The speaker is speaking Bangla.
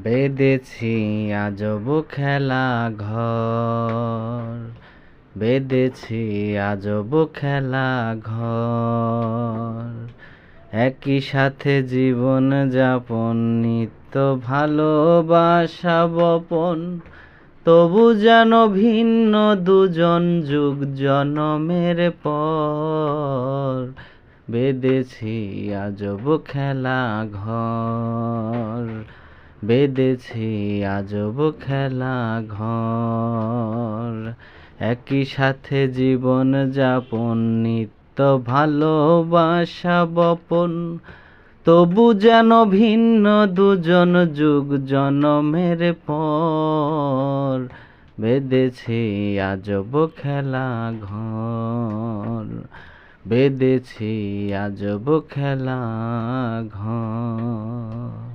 বেঁধেছি আজব খেলা ঘর। বেঁধেছি আজব খেলা ঘর। একই সাথে জীবন যাপন, নিত্য ভালোবাসা বপন। তবু যেন ভিন্ন দুজন যুগ জনমের পর। বেঁধেছি আজব খেলা ঘর। বেঁধেছি আজব খেলা ঘর। একই সাথে জীবন যাপন, নিত্য ভালোবাসা বপন। তবু যেন ভিন্ন দুজন যুগ জনমের পর। বেঁধেছি আজব খেলা ঘর। বেঁধেছি আজব খেলা ঘর।